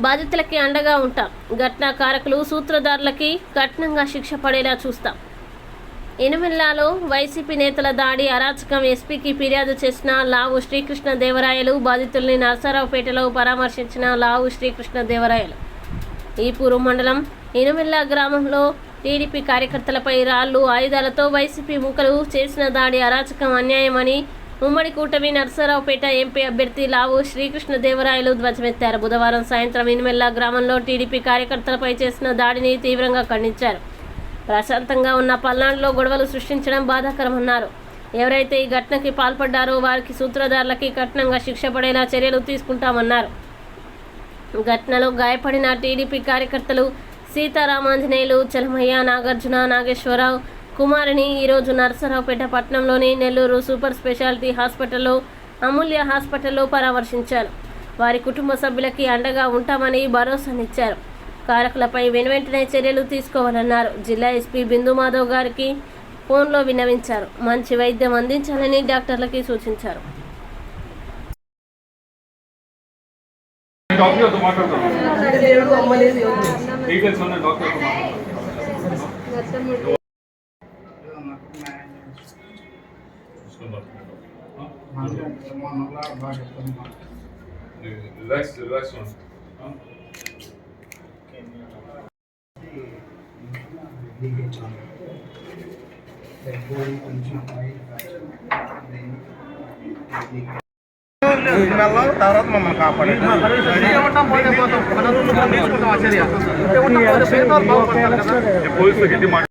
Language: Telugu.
బాధితులకి అండగా ఉంటాం. ఘటనాకారకులు సూత్రధారులకి కఠినంగా శిక్ష పడేలా చూస్తాం. ఇనమిల్లాలో వైసీపీ నేతల దాడి అరాచకం ఎస్పీకి ఫిర్యాదు చేసిన లావు శ్రీకృష్ణ దేవరాయలు బాధితుల్ని నరసరావుపేటలో పరామర్శించిన లావు శ్రీకృష్ణ దేవరాయలు. ఈపూరు మండలం ఇనుమిల్లా గ్రామంలో టీడీపీ కార్యకర్తలపై రాళ్ళు ఆయుధాలతో వైసీపీ ముఖలు చేసిన దాడి అరాచకం అన్యాయమని ఉమ్మడి కూటమి నరసరావుపేట ఎంపీ అభ్యర్థి లావు శ్రీకృష్ణదేవరాయలు ధ్వజమెత్తారు. బుధవారం సాయంత్రం ఇనుమెల్లా గ్రామంలో టీడీపీ కార్యకర్తలపై చేసిన దాడిని తీవ్రంగా ఖండించారు. ప్రశాంతంగా ఉన్న పల్నాడులో గొడవలు సృష్టించడం బాధాకరమన్నారు. ఎవరైతే ఈ ఘటనకి పాల్పడ్డారో వారికి సూత్రధారులకి కఠినంగా శిక్ష పడేలా చర్యలు తీసుకుంటామన్నారు. ఘటనలో గాయపడిన టీడీపీ కార్యకర్తలు సీతారామాంజనేయులు చలమయ్య నాగార్జున నాగేశ్వరరావు కుమారిని ఈరోజు నరసరావుపేట పట్టణంలోని నెల్లూరు సూపర్ స్పెషాలిటీ హాస్పిటల్లో అమూల్య హాస్పిటల్లో పరామర్శించారు. వారి కుటుంబ సభ్యులకి అండగా ఉంటామని భరోసానిచ్చారు. కారకులపై వెనువెంటనే చర్యలు తీసుకోవాలన్నారు. జిల్లా ఎస్పీ బిందు మాధవ్ గారికి ఫోన్లో విన్నవించారు. మంచి వైద్యం అందించాలని డాక్టర్లకి సూచించారు. డాక్టర్ రిలాక్స్ రిలాక్స్ తర్వాత మమ్మల్ని కాపాడారు పోలీసులు గట్టి మాట